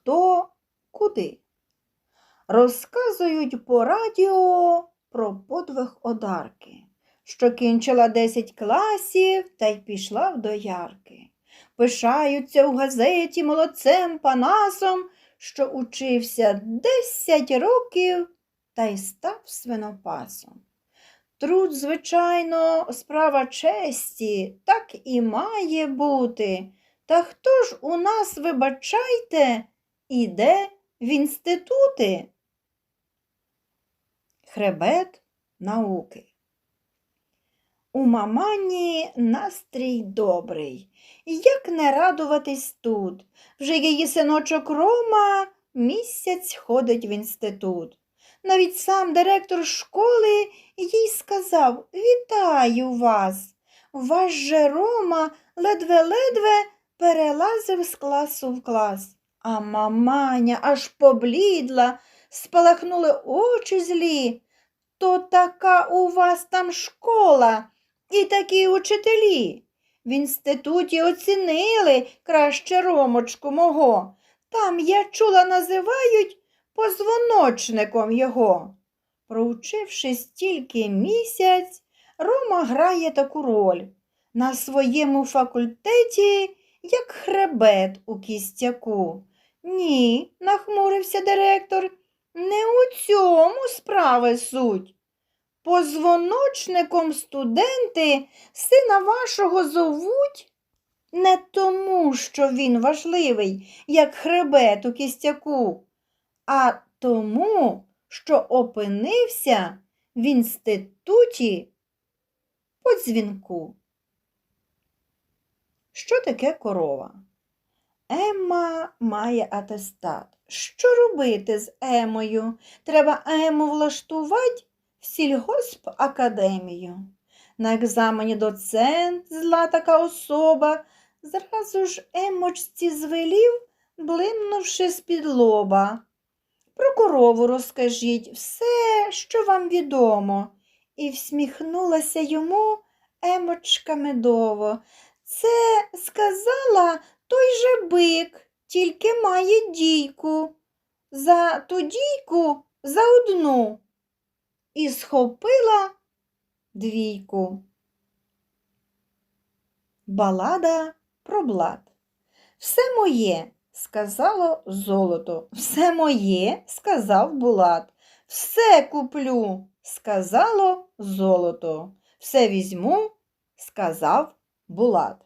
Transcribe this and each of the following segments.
хто куди. Розказують по радіо про подвиг одарки, що кінчила 10 класів та й пішла в доярки. Пишаються в газеті молодцем Панасом, що учився 10 років та й став свинопасом. Труд, звичайно, справа честі, так і має бути. Та хто ж у нас, вибачайте, іде в інститути? Хребет науки. У мамані настрій добрий. Як не радуватись тут? Вже її синочок Рома місяць ходить в інститут. Навіть сам директор школи їй сказав Вітаю вас. Ваш же Рома ледве-ледве перелазив з класу в клас. А маманя аж поблідла, спалахнули очі злі. То така у вас там школа і такі учителі. В інституті оцінили краще ромочку мого. Там, я чула, називають позвоночником його. Проучившись тільки місяць, Рома грає таку роль. На своєму факультеті, як хребет у кістяку. Ні, нахмурився директор, не у цьому справи суть. Позвоночником студенти сина вашого зовуть не тому, що він важливий, як хребет у кістяку, а тому, що опинився в інституті по дзвінку. Що таке корова? Емма має атестат. Що робити з Емою? Треба Ему влаштувати в сільгоспакадемію. На екзамені доцент, зла така особа, зразу ж Емочці звелів, блимнувши з-під лоба. Про корову розкажіть все, що вам відомо. І всміхнулася йому Емочка медово. Це сказала той же бик, тільки має дійку. За ту дійку за одну. І схопила двійку. Балада про блат. Все моє, сказало золото. Все моє, сказав Булат. Все куплю, сказало золото. Все візьму, сказав Булат.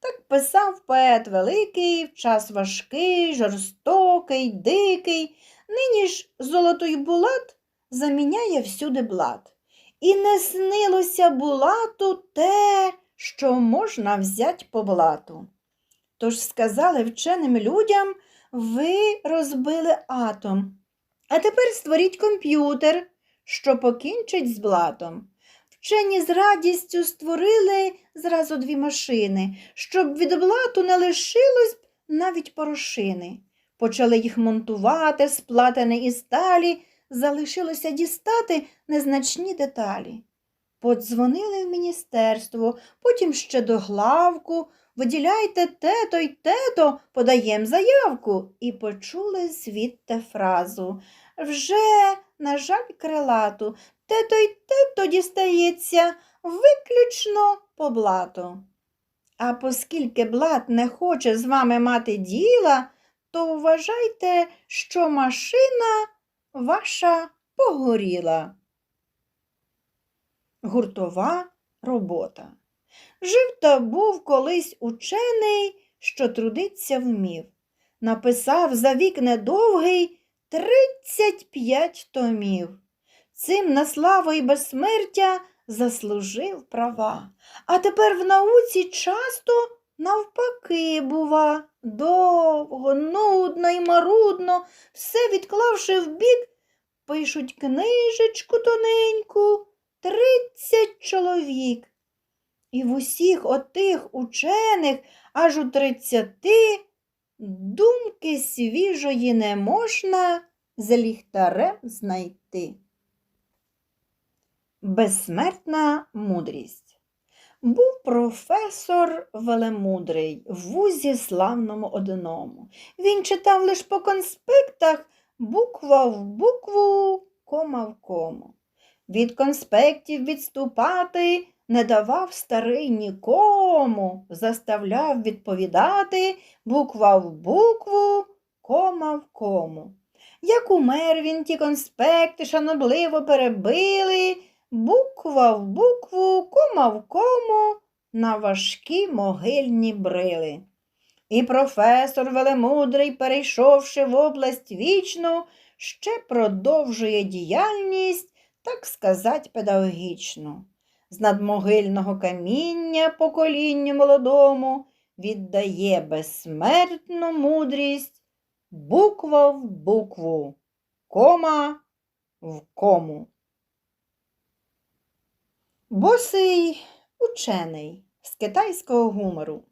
Так писав поет великий, в час важкий, жорстокий, дикий. Нині ж золотой булат заміняє всюди блат. І не снилося булату те, що можна взять по блату. Тож сказали вченим людям, ви розбили атом. А тепер створіть комп'ютер, що покінчить з блатом. Вчені з радістю створили зразу дві машини, щоб від блату не лишилось навіть порошини. Почали їх монтувати, сплатане із сталі, залишилося дістати незначні деталі. Подзвонили в міністерство, потім ще до главку, виділяйте тето й тето, подаєм заявку. І почули звідти фразу. Вже, на жаль, крилату, тето й тето дістається виключно по блату. А оскільки блат не хоче з вами мати діла, то вважайте, що машина ваша погоріла. Гуртова робота. Жив та був колись учений, що трудиться вмів. Написав за вік недовгий тридцять п'ять томів. Цим на славу і безсмертя заслужив права. А тепер в науці часто навпаки, бува, довго, нудно і марудно, все відклавши вбік, пишуть книжечку тоненьку тридцять чоловік. І в усіх отих учених аж у тридцяти думки свіжої не можна з ліхтарем знайти. Безсмертна мудрість. Був професор велемудрий в вузі славному одному. Він читав лиш по конспектах буква в букву, кома в кому. Від конспектів відступати не давав старий нікому, заставляв відповідати буква в букву, кома в кому. Як умер він ті конспекти шанобливо перебили, буква в букву, кома в кому на важкі могильні брили. І професор велемудрий, перейшовши в область вічну, ще продовжує діяльність, так сказать, педагогічну. З надмогильного каміння поколінню молодому віддає безсмертну мудрість буква в букву, кома в кому. Босий учений з китайського гумору.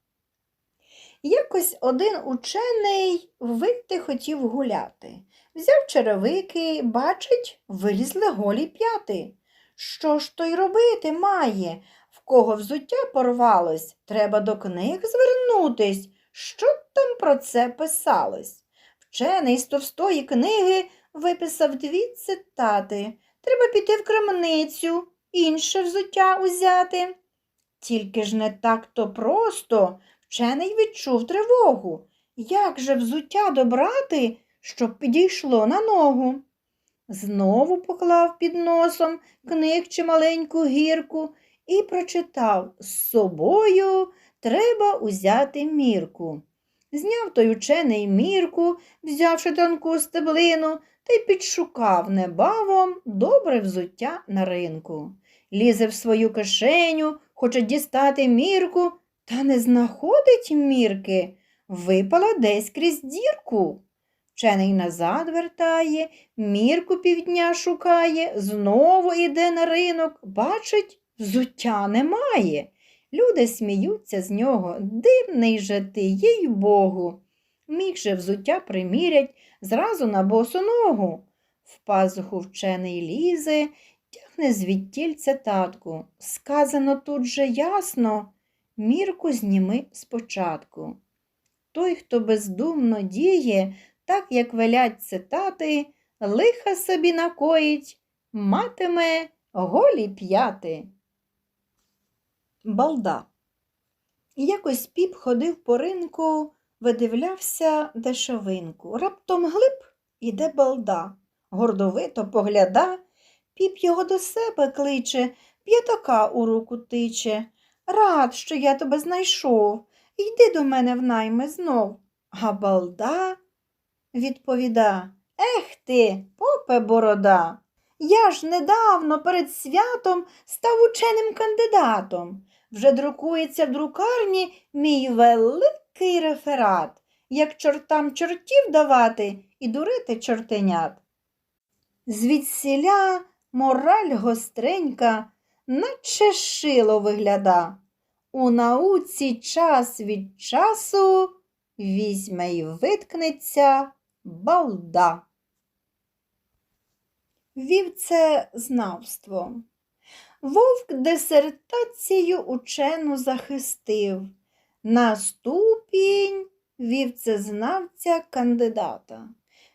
Якось один учений вийти хотів гуляти. Взяв черевики, бачить, вилізли голі п'яти. Що ж то й робити має? В кого взуття порвалось, треба до книг звернутись. Що там про це писалось? Вчений з товстої книги виписав дві цитати. Треба піти в крамницю, інше взуття узяти. Тільки ж не так то просто. Вчений відчув тривогу. Як же взуття добрати, щоб підійшло на ногу? Знову поклав під носом книг чи маленьку гірку і прочитав з собою треба узяти мірку. Зняв той учений мірку, взявши тонку стеблину, та й підшукав небавом добре взуття на ринку. Лізе в свою кишеню, хоче дістати мірку, та не знаходить мірки, випала десь крізь дірку. Вчений назад вертає, мірку півдня шукає, знову іде на ринок, бачить, взуття немає. Люди сміються з нього, дивний же ти, їй Богу. Міг же взуття примірять зразу на босу ногу. В пазуху вчений лізе, тягне звідтіль татку. Сказано тут же ясно, мірку зніми спочатку. Той, хто бездумно діє, так як велять цитати, лиха собі накоїть, матиме голі п'яти. Балда. Якось піп ходив по ринку, видивлявся дешевинку. Раптом глиб іде балда, гордовито погляда, піп його до себе кличе, п'ятака у руку тиче. Рад, що я тебе знайшов. Йди до мене в найми знов. А балда відповіда Ех ти, попе борода. Я ж недавно перед святом став ученим кандидатом. Вже друкується в друкарні мій великий реферат, як чортам чортів давати і дурити чортенят. Звідсіля мораль гостренька, наче шило вигляда. У науці час від часу візьме й виткнеться балда. Вівце знавство. Вовк дисертацію учену захистив. На ступінь вівцезнавця кандидата.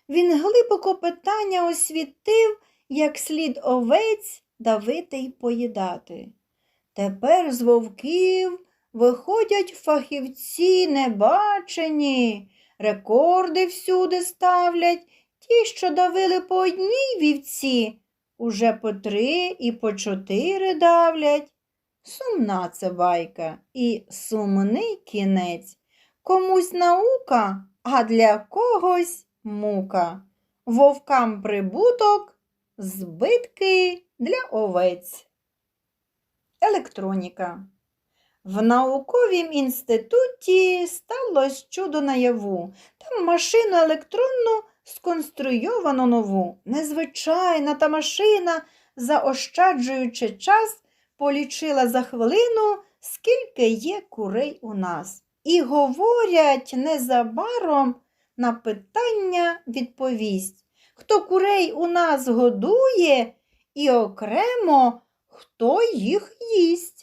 Він глибоко питання освітив, як слід овець давити й поїдати. Тепер з вовків виходять фахівці небачені, рекорди всюди ставлять, ті, що давили по одній вівці, уже по три і по чотири давлять. Сумна це байка і сумний кінець. Комусь наука, а для когось мука. Вовкам прибуток, збитки для овець. Електроніка. В науковім інституті сталося чудо наяву. Там машину електронну сконструйовано нову. Незвичайна та машина, заощаджуючи час, полічила за хвилину, скільки є курей у нас. І говорять незабаром на питання відповість, хто курей у нас годує, і окремо хто їх їсть.